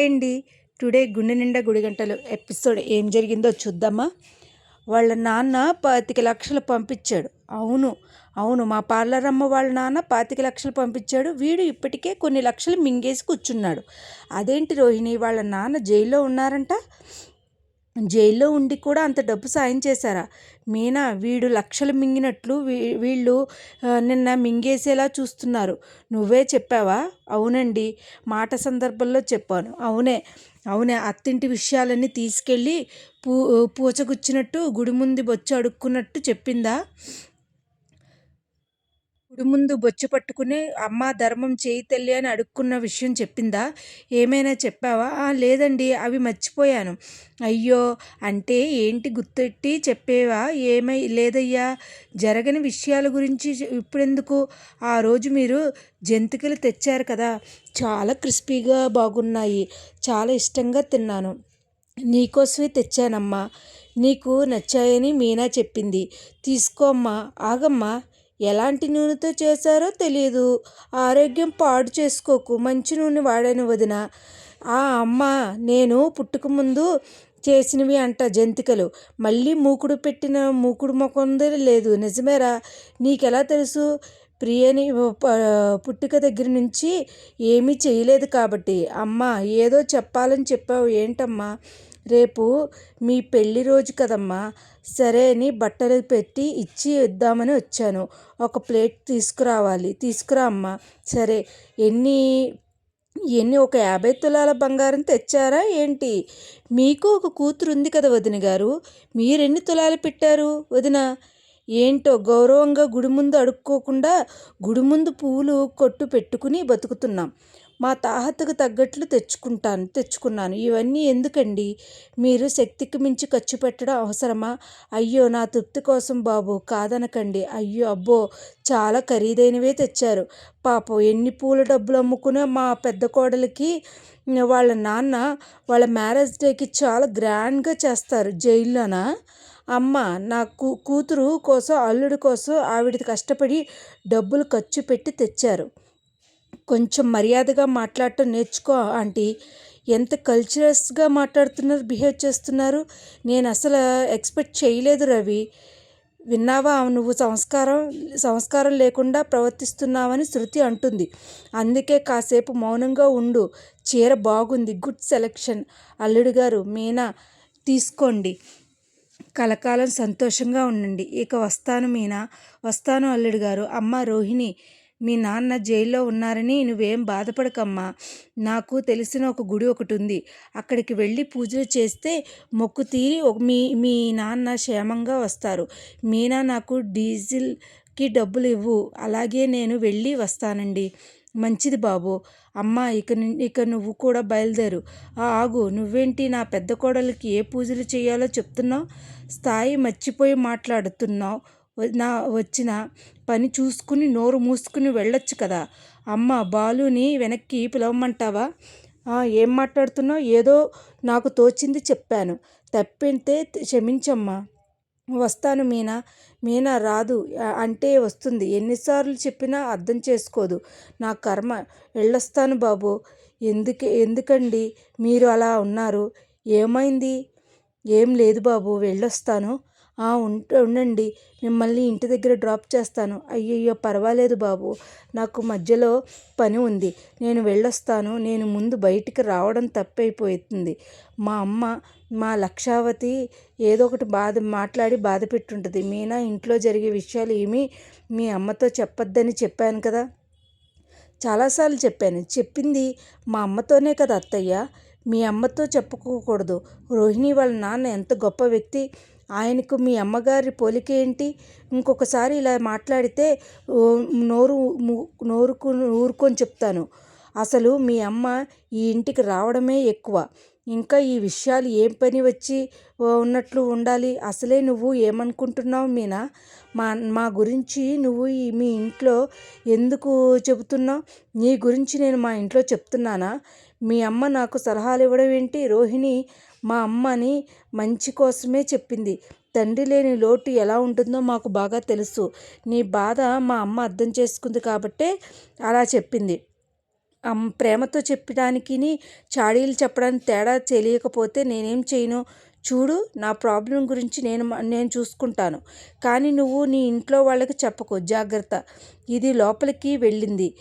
Hi అండి. Today గుండె నిండా గుడి గంటలు ఎపిసోడ్ ఏం జరిగిందో చూద్దామా? వాళ్ళ నాన్న పాతిక లక్షలు పంపించాడు. అవును అవును మా పార్లర్ అమ్మ వాళ్ళ నాన్న పాతిక లక్షలు పంపించాడు. వీడు ఇప్పటికే కొన్ని లక్షలు మింగేసి కూర్చున్నాడు. అదేంటి రోహిణి వాళ్ళ నాన్న జైల్లో ఉన్నారంట? జైల్లో ఉండి కూడా అంత డబ్బు సాయం చేశారా? మీనా వీడు లక్షలు మింగినట్లు వీ వీళ్ళు నిన్న మింగేసేలా చూస్తున్నారు. నువ్వే చెప్పావా? అవునండి. మాట సందర్భంలో చెప్పాను. అవునే. అవునే. అత్తింటి విషయాలన్నీ తీసుకెళ్ళి పూ పూచగుచ్చినట్టు గుడి ముందు బొచ్చు అడుక్కున్నట్టు చెప్పిందా? గుడి ముందు బొచ్చు పట్టుకుని అమ్మ ధర్మం చేయి తల్లి అని అడుక్కున్న విషయం చెప్పిందా? ఏమైనా చెప్పావా? లేదండి అవి మర్చిపోయాను. అయ్యో అంటే ఏంటి గుర్తెట్టి చెప్పేవా? ఏమై లేదయ్యా జరగని విషయాల గురించి ఇప్పుడెందుకు? ఆ రోజు మీరు జంతికలు తెచ్చారు కదా చాలా క్రిస్పీగా బాగున్నాయి చాలా ఇష్టంగా తిన్నాను. నీకోసమే తెచ్చానమ్మా నీకు నచ్చాయని మీనా చెప్పింది. తీసుకోమ్మా ఆగమ్మా ఎలాంటి నూనెతో చేశారో తెలియదు ఆరోగ్యం పాడు చేసుకోకు. మంచి నూనె వాడాను వదిన. ఆ అమ్మ నేను పుట్టుక ముందు చేసినవి అంట జంతికలు. మళ్ళీ మూకుడు పెట్టిన మూకుడు మొకంది లేదు. నిజమేరా? నీకెలా తెలుసు? ప్రియని పుట్టుక దగ్గర నుంచి ఏమీ చేయలేదు కాబట్టి. అమ్మ ఏదో చెప్పాలని చెప్పావు. ఏంటమ్మా? రేపు మీ పెళ్ళి రోజు కదమ్మా. సరే అని బట్టలు పెట్టి ఇచ్చి ఇద్దామని వచ్చాను. ఒక ప్లేట్ తీసుకురావాలి. తీసుకురా అమ్మా. సరే. ఎన్ని ఎన్ని ఒక యాభై తులాల బంగారం తెచ్చారా ఏంటి? మీకు ఒక కూతురు ఉంది కదా వదిన గారు. మీరెన్ని తులాలు పెట్టారు వదిన? ఏంటో గౌరవంగా గుడి ముందు అడుక్కోకుండా గుడి ముందు పువ్వులు కొట్టు పెట్టుకుని బతుకుతున్నాం. మా తాహతకు తగ్గట్లు తెచ్చుకుంటాను తెచ్చుకున్నాను. ఇవన్నీ ఎందుకండి? మీరు శక్తికి మించి ఖర్చు పెట్టడం అవసరమా? అయ్యో నా తృప్తి కోసం బాబు కాదనకండి. అయ్యో అబ్బో చాలా ఖరీదైనవే తెచ్చారు. పాపం ఎన్ని పూల డబ్బులు అమ్ముకునే మా పెద్ద కోడలికి వాళ్ళ నాన్న వాళ్ళ మ్యారేజ్ డేకి చాలా గ్రాండ్గా చేస్తారు. జైల్లోన? అమ్మ నా కూ కూతురు కోసం అల్లుడి కోసం ఆవిడ కష్టపడి డబ్బులు ఖర్చు పెట్టి తెచ్చారు. కొంచెం మర్యాదగా మాట్లాడటం నేర్చుకో ఆంటీ. ఎంత కల్చరస్గా మాట్లాడుతున్నారు బిహేవ్ చేస్తున్నారు? నేను అసలు ఎక్స్పెక్ట్ చేయలేదు రవి. విన్నావా నువ్వు సంస్కారం సంస్కారం లేకుండా ప్రవర్తిస్తున్నావని శృతి అంటుంది. అందుకే కాసేపు మౌనంగా ఉండు. చీర బాగుంది గుడ్ సెలెక్షన్ అల్లుడు గారు మీనా తీసుకోండి. కలకాలం సంతోషంగా ఉండండి. ఇక వస్తాను మీనా. వస్తాను అల్లుడు గారు. అమ్మ రోహిణి మీ నాన్న జైల్లో ఉన్నారని నువ్వేం బాధపడకమ్మా. నాకు తెలిసిన ఒక గుడి ఒకటి ఉంది అక్కడికి వెళ్ళి పూజలు చేస్తే మొక్కు తీరి మీ మీ నాన్న క్షేమంగా వస్తారు. మీనా నాకు డీజిల్కి డబ్బులు ఇవ్వు. అలాగే నేను వెళ్ళి వస్తానండి. మంచిది బాబు. అమ్మ ఇక ఇక నువ్వు కూడా బయలుదేరు. ఆగు. నువ్వేంటి నా పెద్ద కోడలికి ఏ పూజలు చేయాలో చెప్తున్నావు? స్థాయి మర్చిపోయి మాట్లాడుతున్నావు. నా వచ్చిన పని చూసుకుని నోరు మూసుకుని వెళ్ళొచ్చు కదా. అమ్మ బాలుని వెనక్కి పిలవమంటావా? ఏం మాట్లాడుతున్నావు? ఏదో నాకు తోచింది చెప్పాను. తప్పింటే క్షమించమ్మా. వస్తాను మీనా. మీనా రాదు. అంటే వస్తుంది. ఎన్నిసార్లు చెప్పినా అర్థం చేసుకోదు. నా కర్మ. వెళ్ళొస్తాను బాబు. ఎందుకు ఎందుకండి మీరు అలా ఉన్నారు? ఏమైంది? ఏం లేదు బాబు. వెళ్ళొస్తాను. ఉండండి. మిమ్మల్ని ఇంటి దగ్గర డ్రాప్ చేస్తాను. అయ్యయ్యో పర్వాలేదు బాబు. నాకు మధ్యలో పని ఉంది. నేను వెళ్ళొస్తాను. నేను ముందు బయటికి రావడం తప్పైపోతుంది. మా అమ్మ మా లక్షావతి ఏదో ఒకటి బాధ మాట్లాడి బాధ పెట్టుంటుంది. మీనా ఇంట్లో జరిగే విషయాలు ఏమీ మీ అమ్మతో చెప్పొద్దని చెప్పాను కదా? చాలాసార్లు చెప్పాను. చెప్పింది మా అమ్మతోనే కదా అత్తయ్య. మీ అమ్మతో చెప్పుకోకూడదు. రోహిణి వాళ్ళ నాన్న ఎంత గొప్ప వ్యక్తి. ఆయనకు మీ అమ్మగారి పోలికేంటి ఇంకొకసారి ఇలా మాట్లాడితే నోరు నోరుకు ఊరుకొని చెప్తాను. అసలు మీ అమ్మ ఈ ఇంటికి రావడమే ఎక్కువ. ఇంకా ఈ విషయాలు ఏం పని వచ్చి ఉన్నట్లు ఉండాలి? అసలే నువ్వు ఏమనుకుంటున్నావు మీనా? మా మా గురించి నువ్వు ఈ మీ ఇంట్లో ఎందుకు చెబుతున్నావు? నీ గురించి నేను మా ఇంట్లో చెప్తున్నానా? మీ అమ్మ నాకు సలహాలు ఇవ్వడం ఏంటి? రోహిణి మా అమ్మని మంచి కోసమే చెప్పింది. తండ్రి లేని లోటు ఎలా ఉంటుందో మాకు బాగా తెలుసు. నీ బాధ మా అమ్మ అర్థం చేసుకుంది కాబట్టే అలా చెప్పింది. అమ్ ప్రేమతో చెప్పడానికి చాడీలు చెప్పడానికి తేడా తెలియకపోతే నేనేం చేయను? చూడు నా ప్రాబ్లం గురించి నేను మ- నేను చూసుకుంటాను. కానీ నువ్వు నీ ఇంట్లో వాళ్ళకి చెప్పకు. జాగ్రత్త. ఇది లోపలికి వెళ్ళింది.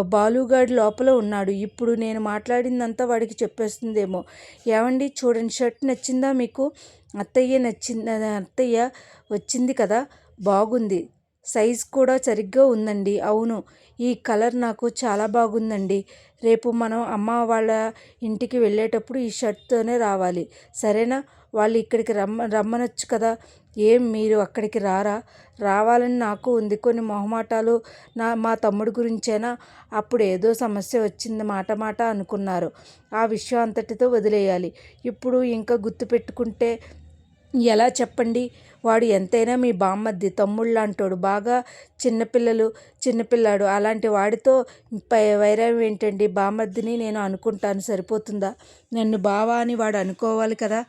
బాలుగాడు లోపల ఉన్నాడు. ఇప్పుడు నేను మాట్లాడిందంతా వాడికి చెప్పేస్తుందేమో. ఏమండి చూడండి షర్ట్ నచ్చిందా మీకు? అత్తయ్య నచ్చింది అత్తయ్య వచ్చింది కదా? బాగుంది. సైజ్ కూడా సరిగ్గా ఉందండి. అవును ఈ కలర్ నాకు చాలా బాగుందండి. రేపు మనం అమ్మ వాళ్ళ ఇంటికి వెళ్ళేటప్పుడు ఈ షర్ట్తోనే రావాలి. సరేనా? వాళ్ళు ఇక్కడికి రమ్మ రమ్మనొచ్చు కదా? ఏం మీరు అక్కడికి రారా? రావాలని నాకు ఉంది. కొన్ని మొహమాటాలు నా మా తమ్ముడి గురించేనా? అప్పుడు ఏదో సమస్య వచ్చింది మాట మాట అనుకున్నారు. ఆ విషయం అంతటితో వదిలేయాలి. ఇప్పుడు ఇంకా గుర్తుపెట్టుకుంటే ఎలా చెప్పండి? వాడు ఎంతైనా మీ బామ్మద్ది తమ్ముళ్ళంటోడు బాగా చిన్నపిల్లలు చిన్నపిల్లాడు. అలాంటి వాడితో పై వైరం ఏంటండి? బామ్మద్దిని నేను అనుకుంటాను. సరిపోతుందా? నన్ను బావా అని వాడు అనుకోవాలి కదా?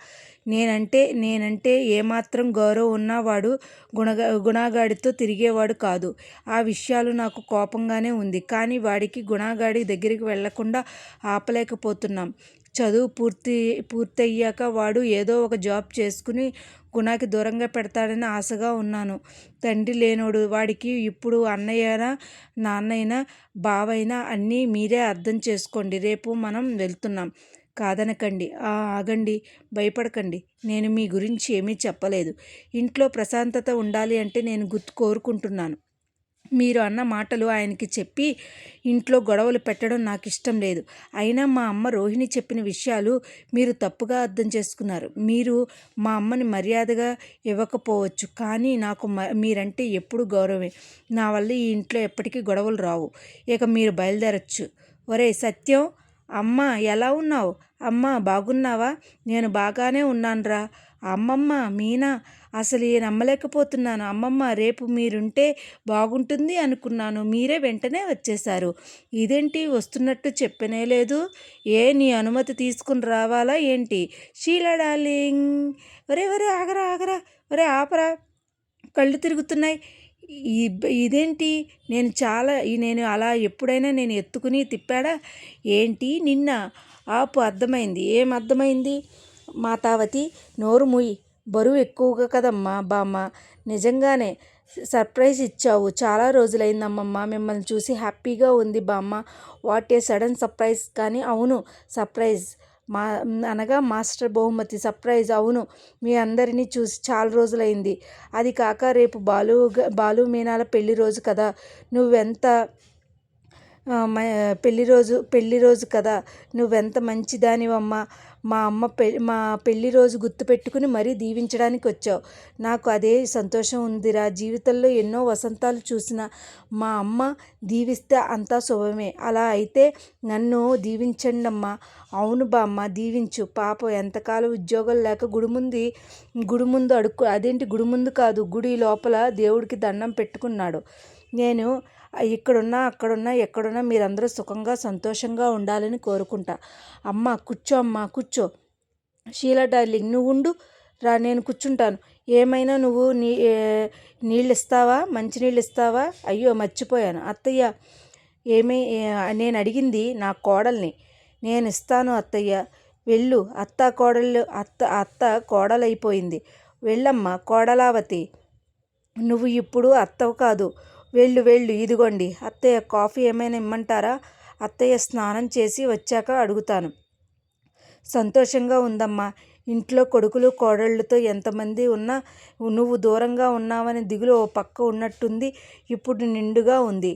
నేనంటే నేనంటే ఏమాత్రం గౌరవం ఉన్నా వాడు గుణగా గుణాగాడితో తిరిగేవాడు కాదు. ఆ విషయాలు నాకు కోపంగానే ఉంది. కానీ వాడికి గుణాగాడి దగ్గరికి వెళ్ళకుండా ఆపలేకపోతున్నాం. చదువు పూర్తి పూర్తయ్యాక వాడు ఏదో ఒక జాబ్ చేసుకుని గుణాకి దూరంగా పెడతాడని ఆశగా ఉన్నాను. తండ్రి లేనోడు వాడికి ఇప్పుడు అన్నయ్యనా నాన్నైనా బావైనా అన్నీ మీరే అర్థం చేసుకోండి. రేపు మనం వెళ్తున్నాం. కాదనకండి. ఆగండి. భయపడకండి. నేను మీ గురించి ఏమీ చెప్పలేదు. ఇంట్లో ప్రశాంతత ఉండాలి అంటే నేను గుర్తు కోరుకుంటున్నాను. మీరు అన్న మాటలు ఆయనకి చెప్పి ఇంట్లో గొడవలు పెట్టడం నాకు ఇష్టం లేదు. అయినా మా అమ్మ రోహిణి చెప్పిన విషయాలు మీరు తప్పుగా అర్థం చేసుకున్నారు. మీరు మా అమ్మని మర్యాదగా ఇవ్వకపోవచ్చు. కానీ నాకు మ- మీరంటే ఎప్పుడు గౌరవమే. నా వల్ల ఈ ఇంట్లో ఎప్పటికీ గొడవలు రావు. ఇక మీరు బయలుదేరచ్చు. ఒరే సత్యం అమ్మ ఎలా ఉన్నావు? అమ్మ బాగున్నావా? నేను బాగానే ఉన్నానురా. అమ్మమ్మ మీనా అసలు ఏ నమ్మలేకపోతున్నాను. అమ్మమ్మ రేపు మీరుంటే బాగుంటుంది అనుకున్నాను. మీరే వెంటనే వచ్చేశారు. ఇదేంటి? వస్తున్నట్టు చెప్పనే లేదు. ఏ నీ అనుమతి తీసుకుని రావాలా ఏంటి? షీలా డార్లింగ్! ఒరే ఒరే ఆగరా ఆగరా! ఒరే ఆపరా! కళ్ళు తిరుగుతున్నాయి. ఇదేంటి? నేను చాలా ఈ నేను అలా ఎప్పుడైనా నేను ఎత్తుకుని తిప్పాడా? ఏంటి? నిన్న? ఆపు అర్థమైంది. ఏం అర్థమైంది? మాతావతి నోరు ముయ్యి బరువు ఎక్కువగా కదమ్మా బామ్మ. నిజంగానే సర్ప్రైజ్ ఇచ్చావు. చాలా రోజులైందమ్మమ్మ. మిమ్మల్ని చూసి హ్యాపీగా ఉంది బామ్మ. What a sudden surprise. కానీ అవును సర్ప్రైజ్. మా అనగా మాస్టర్ బహుమతి సర్ప్రైజ్. అవును మీ అందరినీ చూసి చాలా రోజులైంది. అది కాక రేపు బాలు బాలు మీనాల పెళ్ళి రోజు కదా. నువ్వెంత మ పెళ్ళి రోజు పెళ్ళి రోజు కదా. నువ్వెంత మంచిదానివమ్మా. మా అమ్మ పె మా పెళ్ళి రోజు గుర్తుపెట్టుకుని మరీ దీవించడానికి వచ్చావు. నాకు అదే సంతోషం ఉందిరా. జీవితంలో ఎన్నో వసంతాలు చూసిన మా అమ్మ దీవిస్తే అంతా శుభమే. అలా అయితే నన్ను దీవించండి అమ్మా అవును బామ్మ దీవించు. పాపం ఎంతకాలం ఉద్యోగం లేక గుడి ముందు గుడి ముందు అడుక్కు అదేంటి గుడి ముందు కాదు గుడి లోపల దేవుడికి దండం పెట్టుకున్నాడు. నేను ఇక్కడున్నా అక్కడున్నా ఎక్కడున్నా మీరందరూ సుఖంగా సంతోషంగా ఉండాలని కోరుకుంటా. అమ్మ కూర్చో అమ్మ కూర్చో. షీలా డార్లింగ్ నువ్వు ఉండు. రా నేను కూర్చుంటాను. ఏమైనా నువ్వు నీ నీళ్ళు ఇస్తావా మంచినీళ్ళు ఇస్తావా అయ్యో మర్చిపోయాను. అత్తయ్య ఏమీ నేను అడిగింది నా కోడల్ని. నేను ఇస్తాను అత్తయ్య. వెళ్ళు. అత్త కోడలు అత్త అత్త కోడలైపోయింది. వెళ్ళమ్మా కోడలావతి. నువ్వు ఇప్పుడు అత్తవు కాదు. వెళ్ళు వెళ్ళు ఇదిగోండి. అత్తయ్య కాఫీ ఏమైనా ఇమ్మంటారా? అత్తయ్య స్నానం చేసి వచ్చాక అడుగుతాను. సంతోషంగా ఉందమ్మా. ఇంట్లో కొడుకులు కోడళ్ళతో ఎంతమంది ఉన్నా నువ్వు దూరంగా ఉన్నావని దిగులు ఓ పక్క ఉన్నట్టుంది. ఇప్పుడు నిండుగా ఉంది.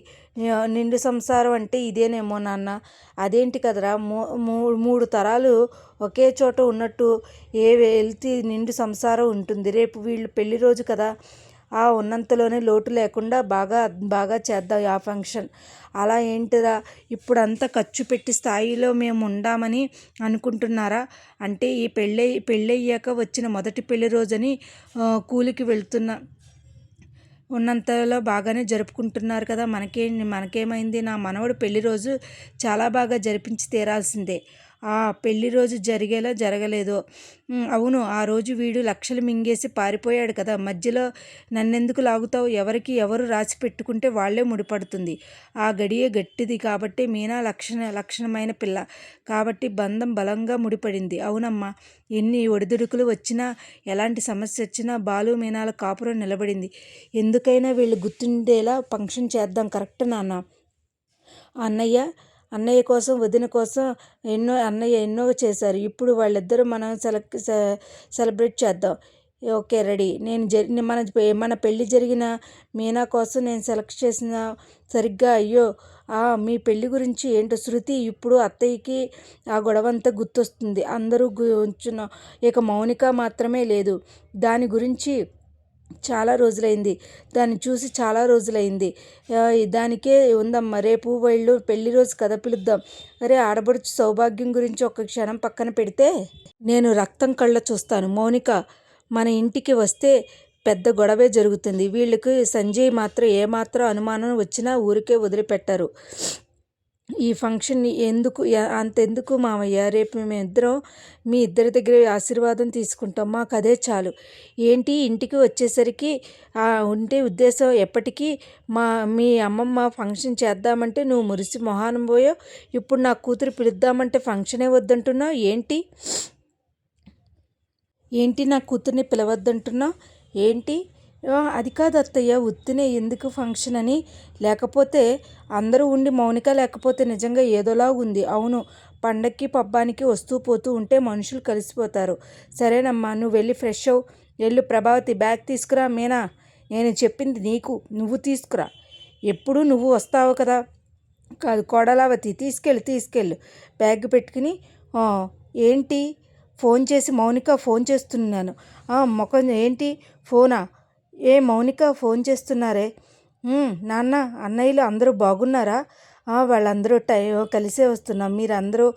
నిండు సంసారం అంటే ఇదేనేమో నాన్న. అదేంటి కదరా? మూ మూడు తరాలు ఒకే చోట ఉన్నట్టు ఏ వెళ్తే నిండు సంసారం ఉంటుంది. రేపు వీళ్ళు పెళ్ళి రోజు కదా. ఆ ఉన్నంతలోనే లోటు లేకుండా బాగా బాగా చేద్దాం ఆ ఫంక్షన్. అలా ఏంటిరా? ఇప్పుడంతా ఖర్చు పెట్టి స్థాయిలో మేము ఉండామని అనుకుంటున్నారా? అంటే ఈ పెళ్ళై పెళ్ళయ్యాక వచ్చిన మొదటి పెళ్ళి రోజని కూలికి వెళ్తున్న ఉన్నంతలో బాగానే జరుపుకుంటున్నారు కదా. మనకే మనకేమైంది? నా మనవడు పెళ్ళి రోజు చాలా బాగా జరిపించి తీరాల్సిందే. ఆ పెళ్ళి రోజు జరిగేలా జరగలేదో. అవును ఆ రోజు వీడు లక్షలు మింగేసి పారిపోయాడు కదా. మధ్యలో నన్నెందుకు లాగుతావు? ఎవరికి ఎవరు రాసి పెట్టుకుంటే వాళ్ళే ముడిపడుతుంది. ఆ గడియే గట్టిది కాబట్టి మీనా లక్షణ లక్షణమైన పిల్ల. కాబట్టి బంధం బలంగా ముడిపడింది. అవునమ్మా ఎన్ని ఒడిదుడుకులు వచ్చినా ఎలాంటి సమస్య వచ్చినా బాలు మీనాల కాపురం నిలబడింది. ఎందుకైనా వీళ్ళు గుర్తుండేలా ఫంక్షన్ చేద్దాం. కరెక్ట్ నాన్న? అన్నయ్య అన్నయ్య కోసం వదిన కోసం ఎన్నో అన్నయ్య ఎన్నో చేశారు. ఇప్పుడు వాళ్ళిద్దరూ మనం సెలెక్ట్ సెలబ్రేట్ చేద్దాం. Okay ready. నేను జరి మన మన పెళ్ళి జరిగిన మీనా కోసం నేను సెలెక్ట్ చేసిన సరిగ్గా అయ్యో మీ పెళ్ళి గురించి ఏంటో శృతి ఇప్పుడు అత్తయ్యకి ఆ గొడవ అంతా గుర్తొస్తుంది. అందరూ గుంచున్న ఇక మౌనిక మాత్రమే లేదు. దాని గురించి చాలా రోజులైంది. దాన్ని చూసి చాలా రోజులైంది. దానికే ఉందమ్మా రేపు వెళ్ళు పెళ్ళి రోజు కథ పిలుద్దాం. అరే ఆడబడుచు సౌభాగ్యం గురించి ఒక క్షణం పక్కన పెడితే నేను రక్తం కళ్ళ చూస్తాను. మౌనిక మన ఇంటికి వస్తే పెద్ద గొడవే జరుగుతుంది. వీళ్ళకి సంజయ్ మాత్రం ఏమాత్రం అనుమానం వచ్చినా ఊరికే వదిలిపెట్టారు. ఈ ఫంక్షన్ని ఎందుకు అంతెందుకు మామయ్య రేపు మేమిద్దరం మీ ఇద్దరి దగ్గర ఆశీర్వాదం తీసుకుంటాం. మాకు అదే చాలు. ఏంటి? ఇంటికి వచ్చేసరికి ఉంటే ఉద్దేశం ఎప్పటికీ మా మీ అమ్మమ్మ ఫంక్షన్ చేద్దామంటే నువ్వు మురిసి మొహానం పోయో ఇప్పుడు నా కూతురు పిలుద్దామంటే ఫంక్షనే వద్దంటున్నావు. ఏంటి? ఏంటి నా కూతుర్ని పిలవద్దంటున్నావు? ఏంటి? అది కాదు అత్తయ్య ఉత్తినే ఎందుకు ఫంక్షన్ అని. లేకపోతే అందరూ ఉండి మౌనిక లేకపోతే నిజంగా ఏదోలా ఉంది. అవును పండక్కి పబ్బానికి వస్తూ పోతూ ఉంటే మనుషులు కలిసిపోతారు. సరేనమ్మా నువ్వు వెళ్ళి ఫ్రెష్ అవు వెళ్ళు ప్రభావతి బ్యాగ్ తీసుకురా మీనా. నేను చెప్పింది నీకు నువ్వు తీసుకురా. ఎప్పుడు నువ్వు వస్తావు కదా. కాదు కోడలావతి తీసుకెళ్ళు తీసుకెళ్ళు. బ్యాగ్ పెట్టుకుని ఏంటి? ఫోన్ చేసి మౌనిక ఫోన్ చేస్తున్నాను. ముఖం ఏంటి? ఫోనా? ఏ మౌనిక ఫోన్ చేస్తున్నారే? నాన్న అన్నయ్యలు అందరూ బాగున్నారా? వాళ్ళందరూ టై కలిసే వస్తున్నాం. మీరందరూ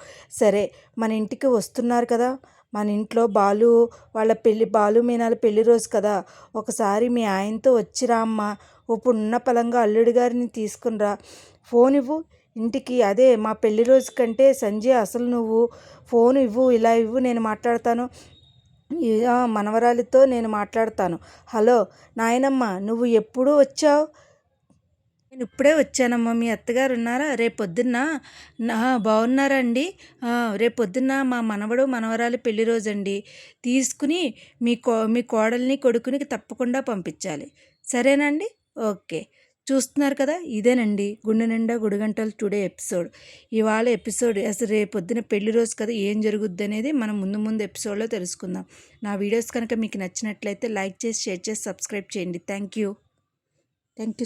సరే మన ఇంటికి వస్తున్నారు కదా. మన ఇంట్లో బాలు వాళ్ళ పెళ్ళి బాలు మీనాల పెళ్ళి రోజు కదా. ఒకసారి మీ ఆయనతో వచ్చిరా అమ్మ. ఇప్పుడు ఉన్న పలంగా అల్లుడి గారిని తీసుకునిరా ఫోన్ ఇవ్వు. ఇంటికి అదే మా పెళ్ళి రోజు కంటే సంజయ్ అసలు నువ్వు. ఫోన్ ఇవ్వు ఇలా ఇవ్వు నేను మాట్లాడతాను. మనవరాలితో నేను మాట్లాడతాను. హలో నాయనమ్మ నువ్వు ఎప్పుడు వచ్చావు? నేను ఇప్పుడే వచ్చానమ్మా. మీ అత్తగారు ఉన్నారా? రేపొద్దున్న? బాగున్నారా అండి రేపొద్దున్న మా మనవడు మనవరాలి పెళ్ళి రోజండి. తీసుకుని మీ కో మీ కోడల్ని కొడుకుని తప్పకుండా పంపించాలి. సరేనండి? ఓకే. చూస్తున్నారు కదా ఇదేనండి గుండె నిండా గుడిగంటలు టుడే ఎపిసోడ్. ఇవాళ ఎపిసోడ్ అసలు రేపు పొద్దున పెళ్ళి రోజు కదా ఏం జరుగుద్ది అనేది మనం ముందు ముందు ఎపిసోడ్లో తెలుసుకుందాం. నా వీడియోస్ కనుక మీకు నచ్చినట్లయితే లైక్ చేసి షేర్ చేసి సబ్స్క్రైబ్ చేయండి. Thank you. Thank you.